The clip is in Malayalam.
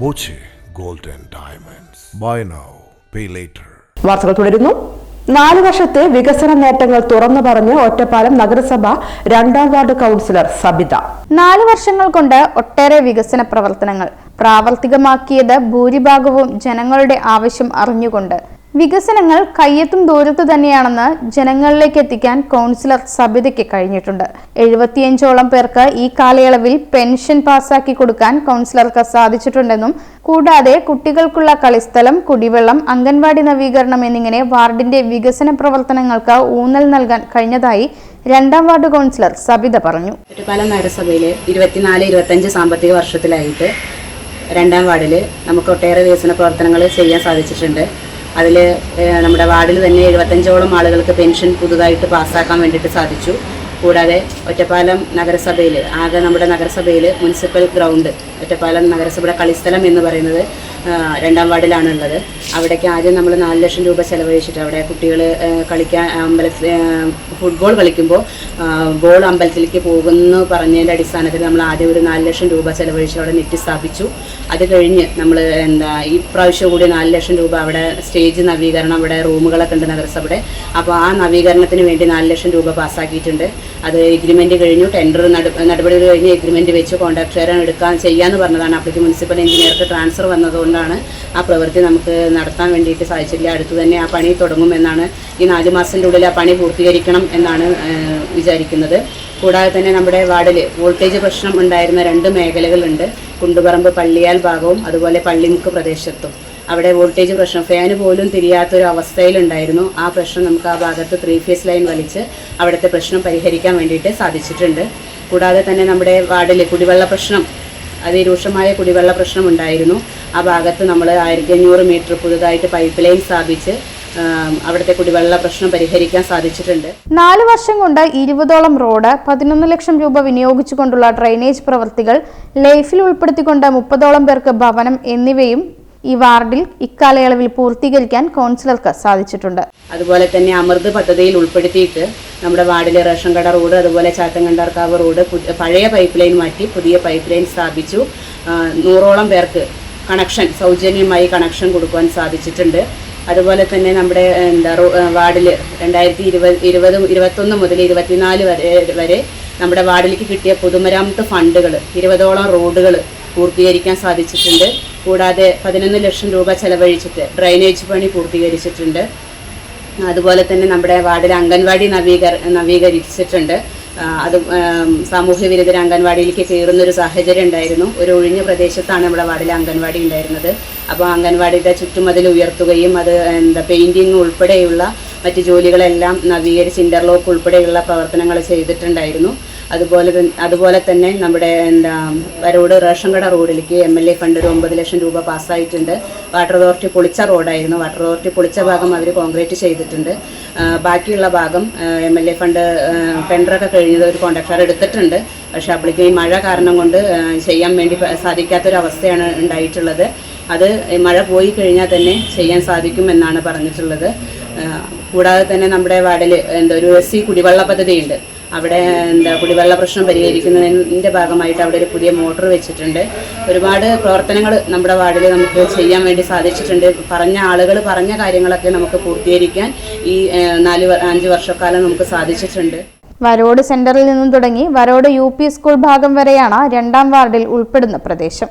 Boche gold and diamonds. Buy now pay later. വാർത്തകൾ തുടരുന്നു. നാല് വർഷത്തെ വികസന നേട്ടങ്ങൾ തുറന്നു പറഞ്ഞ് ഒറ്റപ്പാലം നഗരസഭ രണ്ടാം വാർഡ് കൗൺസിലർ സബിത. നാല് വർഷങ്ങൾ കൊണ്ട് ഒട്ടേറെ വികസന പ്രവർത്തനങ്ങൾ പ്രാവർത്തികമാക്കിയത് ഭൂരിഭാഗവും ജനങ്ങളുടെ ആവശ്യം അറിഞ്ഞുകൊണ്ട് വികസനങ്ങൾ കയ്യെത്തും ദൂരത്ത് തന്നെയാണെന്ന് ജനങ്ങളിലേക്ക് എത്തിക്കാൻ കൗൺസിലർ സബിതയ്ക്ക് കഴിഞ്ഞിട്ടുണ്ട്. എഴുപത്തിയഞ്ചോളം പേർക്ക് ഈ കാലയളവിൽ പെൻഷൻ പാസാക്കി കൊടുക്കാൻ കൗൺസിലർക്ക് സാധിച്ചിട്ടുണ്ടെന്നും കൂടാതെ കുട്ടികൾക്കുള്ള കളിസ്ഥലം കുടിവെള്ളം അംഗൻവാടി നവീകരണം എന്നിങ്ങനെ വാർഡിന്റെ വികസന പ്രവർത്തനങ്ങൾക്ക് ഊന്നൽ നൽകാൻ കഴിഞ്ഞതായി രണ്ടാം വാർഡ് കൗൺസിലർ സബിത പറഞ്ഞു. ഒറ്റപ്പാലം നഗരസഭയിൽ ഇരുപത്തിനാല് ഇരുപത്തഞ്ച് സാമ്പത്തിക വർഷത്തിലായിട്ട് രണ്ടാം വാർഡിൽ നമുക്ക് ഒട്ടേറെ വികസന പ്രവർത്തനങ്ങൾ ചെയ്യാൻ സാധിച്ചിട്ടുണ്ട്. അതിൽ നമ്മുടെ വാർഡിൽ തന്നെ എഴുപത്തഞ്ചോളം ആളുകൾക്ക് പെൻഷൻ പുതുതായിട്ട് പാസ്സാക്കാൻ വേണ്ടിയിട്ട് സാധിച്ചു. കൂടാതെ ഒറ്റപ്പാലം നഗരസഭയിൽ ആകെ നമ്മുടെ നഗരസഭയിൽ മുനിസിപ്പൽ ഗ്രൗണ്ട് ഒറ്റപ്പാലം നഗരസഭയുടെ കളിസ്ഥലം എന്ന് പറയുന്നത് രണ്ടാം വാർഡിലാണ് ഉള്ളത് അവിടേക്ക് ആദ്യം നമ്മൾ നാല് ലക്ഷം രൂപ ചെലവഴിച്ചിട്ട് അവിടെ കുട്ടികൾ കളിക്കാൻ അമ്പലത്തിൽ ഫുട്ബോൾ കളിക്കുമ്പോൾ ബോൾ അമ്പലത്തിലേക്ക് പോകുന്നു പറഞ്ഞതിന്റെ അടിസ്ഥാനത്തിൽ നമ്മൾ ആദ്യം ഒരു നാല് ലക്ഷം രൂപ ചെലവഴിച്ച് അവിടെ നെറ്റ് സ്ഥാപിച്ചു. അത് കഴിഞ്ഞ് നമ്മൾ എന്താ ഈ പ്രാവശ്യം കൂടി നാല് ലക്ഷം രൂപ അവിടെ സ്റ്റേജ് നവീകരണം അവിടെ റൂമുകളൊക്കെ ഉണ്ട് നഗരസഭയുടെ. അപ്പോൾ ആ നവീകരണത്തിന് വേണ്ടി നാല് ലക്ഷം രൂപ പാസ്സാക്കിയിട്ടുണ്ട്. അത് എഗ്രിമെന്റ് കഴിഞ്ഞു ടെൻഡർ നടപടികൾ കഴിഞ്ഞ് എഗ്രിമെന്റ് വെച്ച് കോൺട്രാക്ട് എടുക്കാൻ ചെയ്യാമെന്ന് പറഞ്ഞതാണ്. അപ്പോഴേക്ക് മുനിസിപ്പൽ എഞ്ചിനീയർക്ക് ട്രാൻസ്ഫർ വന്നതുകൊണ്ടാണ് ആ പ്രവൃത്തി നമുക്ക് നടത്താൻ വേണ്ടിയിട്ട് സാധിച്ചില്ല അടുത്ത് തന്നെ ആ പണി തുടങ്ങുമെന്നാണ് ഈ നാല് മാസത്തിന്റെ ഉള്ളിൽ ആ പണി പൂർത്തീകരിക്കണം എന്നാണ് വിചാരിക്കുന്നത്. കൂടാതെ തന്നെ നമ്മുടെ വാർഡിൽ വോൾട്ടേജ് പ്രശ്നം ഉണ്ടായിരുന്ന രണ്ട് മേഖലകളുണ്ട്. കുണ്ടുപറമ്പ് പള്ളിയാൽ ഭാഗവും അതുപോലെ പള്ളിമുക്ക് പ്രദേശത്തും. അവിടെ വോൾട്ടേജ് പ്രശ്നം ഫാന് പോലും തിരിയാത്തൊരു അവസ്ഥയിലുണ്ടായിരുന്നു. ആ പ്രശ്നം നമുക്ക് ആ ഭാഗത്ത് ത്രീ ഫേസ് ലൈൻ വലിച്ച് അവിടുത്തെ പ്രശ്നം പരിഹരിക്കാൻ വേണ്ടിയിട്ട് സാധിച്ചിട്ടുണ്ട്. കൂടാതെ തന്നെ നമ്മുടെ വാർഡിൽ കുടിവെള്ള പ്രശ്നം അതിരൂക്ഷമായ കുടിവെള്ള പ്രശ്നമുണ്ടായിരുന്നു. ആ ഭാഗത്ത് നമ്മൾ ആയിരത്തി അഞ്ഞൂറ് മീറ്റർ പുതുതായിട്ട് പൈപ്പ് ലൈൻ സ്ഥാപിച്ച് അവിടുത്തെ കുടിവെള്ള പ്രശ്നം പരിഹരിക്കാൻ സാധിച്ചിട്ടുണ്ട്. നാല് വർഷം കൊണ്ട് ഇരുപതോളം റോഡ് പതിനൊന്ന് ലക്ഷം രൂപ വിനിയോഗിച്ചുകൊണ്ടുള്ള ഡ്രെയിനേജ് പ്രവൃത്തികൾ ലൈഫിൽ ഉൾപ്പെടുത്തിക്കൊണ്ട് മുപ്പതോളം പേർക്ക് ഭവനം എന്നിവയും ഈ വാർഡിൽ ഇക്കാലയളവിൽ പൂർത്തീകരിക്കാൻ കൗൺസിലർക്ക് സാധിച്ചിട്ടുണ്ട്. അതുപോലെ തന്നെ അമൃത് പദ്ധതിയിൽ ഉൾപ്പെടുത്തിയിട്ട് നമ്മുടെ വാർഡിലെ റേഷൻ കട റോഡ് അതുപോലെ ചാത്തങ്കണ്ടാർക്കാവ് റോഡ് പഴയ പൈപ്പ് ലൈൻ മാറ്റി പുതിയ പൈപ്പ് ലൈൻ സ്ഥാപിച്ചു. നൂറോളം പേർക്ക് കണക്ഷൻ സൗജന്യമായി കണക്ഷൻ കൊടുക്കുവാൻ സാധിച്ചിട്ടുണ്ട്. അതുപോലെ തന്നെ നമ്മുടെ എന്താ വാർഡിൽ രണ്ടായിരത്തി ഇരുപത് ഇരുപത് ഇരുപത്തൊന്ന് മുതൽ ഇരുപത്തിനാല് വരെ വരെ നമ്മുടെ വാർഡിലേക്ക് കിട്ടിയ പൊതുമരാമത്ത് ഫണ്ടുകൾ ഇരുപതോളം റോഡുകൾ പൂർത്തീകരിക്കാൻ സാധിച്ചിട്ടുണ്ട്. കൂടാതെ പതിനൊന്ന് ലക്ഷം രൂപ ചെലവഴിച്ചിട്ട് ഡ്രൈനേജ് പണി പൂർത്തീകരിച്ചിട്ടുണ്ട്. അതുപോലെ തന്നെ നമ്മുടെ വാർഡിൽ അംഗൻവാടി നവീകര നവീകരിച്ചിട്ടുണ്ട്. അത് സാമൂഹ്യ വിരുദ്ധർ അംഗൻവാടിയിലേക്ക് കയറുന്ന ഒരു സാഹചര്യം ഉണ്ടായിരുന്നു. ഒരു ഒഴിഞ്ഞ പ്രദേശത്താണ് നമ്മുടെ വാർഡിൽ അംഗൻവാടി ഉണ്ടായിരുന്നത്. അപ്പോൾ അംഗൻവാടിയുടെ ചുറ്റുമതിൽ ഉയർത്തുകയും അത് എന്താ പെയിന്റിങ് ഉൾപ്പെടെയുള്ള മറ്റ് ജോലികളെല്ലാം നവീകരിച്ച് ഇന്റർലോക്ക് ഉൾപ്പെടെയുള്ള പ്രവർത്തനങ്ങൾ ചെയ്തിട്ടുണ്ടായിരുന്നു. അതുപോലെ അതുപോലെ തന്നെ നമ്മുടെ എന്താ വരോട് റേഷൻ കട റോഡിലേക്ക് എം എൽ എ ഫണ്ട് ഒരു ഒമ്പത് ലക്ഷം രൂപ പാസ്സായിട്ടുണ്ട്. വാട്ടർ അതോറിറ്റി പൊളിച്ച റോഡായിരുന്നു. വാട്ടർ അതോറിറ്റി പൊളിച്ച ഭാഗം അവർ കോൺക്രീറ്റ് ചെയ്തിട്ടുണ്ട്. ബാക്കിയുള്ള ഭാഗം എം എൽ എ ഫണ്ട് ടെൻഡറൊക്കെ കഴിഞ്ഞത് ഒരു കോൺട്രാക്ടർ എടുത്തിട്ടുണ്ട്. പക്ഷെ അപ്പോഴേക്കും ഈ മഴ കാരണം കൊണ്ട് ചെയ്യാൻ വേണ്ടി സാധിക്കാത്തൊരവസ്ഥയാണ് ഉണ്ടായിട്ടുള്ളത്. അത് മഴ പോയി കഴിഞ്ഞാൽ തന്നെ ചെയ്യാൻ സാധിക്കും എന്നാണ് പറഞ്ഞിട്ടുള്ളത്. കൂടാതെ തന്നെ നമ്മുടെ വാർഡിൽ എന്താ ഒരു എസ് സി കുടിവെള്ള പദ്ധതിയുണ്ട്. അവിടെ എന്താ കുടിവെള്ള പ്രശ്നം പരിഹരിക്കുന്നതിന്റെ ഭാഗമായിട്ട് അവിടെ ഒരു പുതിയ മോട്ടോർ വെച്ചിട്ടുണ്ട്. ഒരുപാട് പ്രവർത്തനങ്ങൾ നമ്മുടെ വാർഡിൽ നമുക്ക് ചെയ്യാൻ വേണ്ടി സാധിച്ചിട്ടുണ്ട്. പറഞ്ഞ ആളുകൾ പറഞ്ഞ കാര്യങ്ങളൊക്കെ നമുക്ക് പൂർത്തീകരിക്കാൻ ഈ നാല് അഞ്ച് വർഷക്കാലം നമുക്ക് സാധിച്ചിട്ടുണ്ട്. വരോട് സെന്ററിൽ നിന്നും തുടങ്ങി വരോട് യു സ്കൂൾ ഭാഗം വരെയാണ് രണ്ടാം വാർഡിൽ ഉൾപ്പെടുന്ന പ്രദേശം.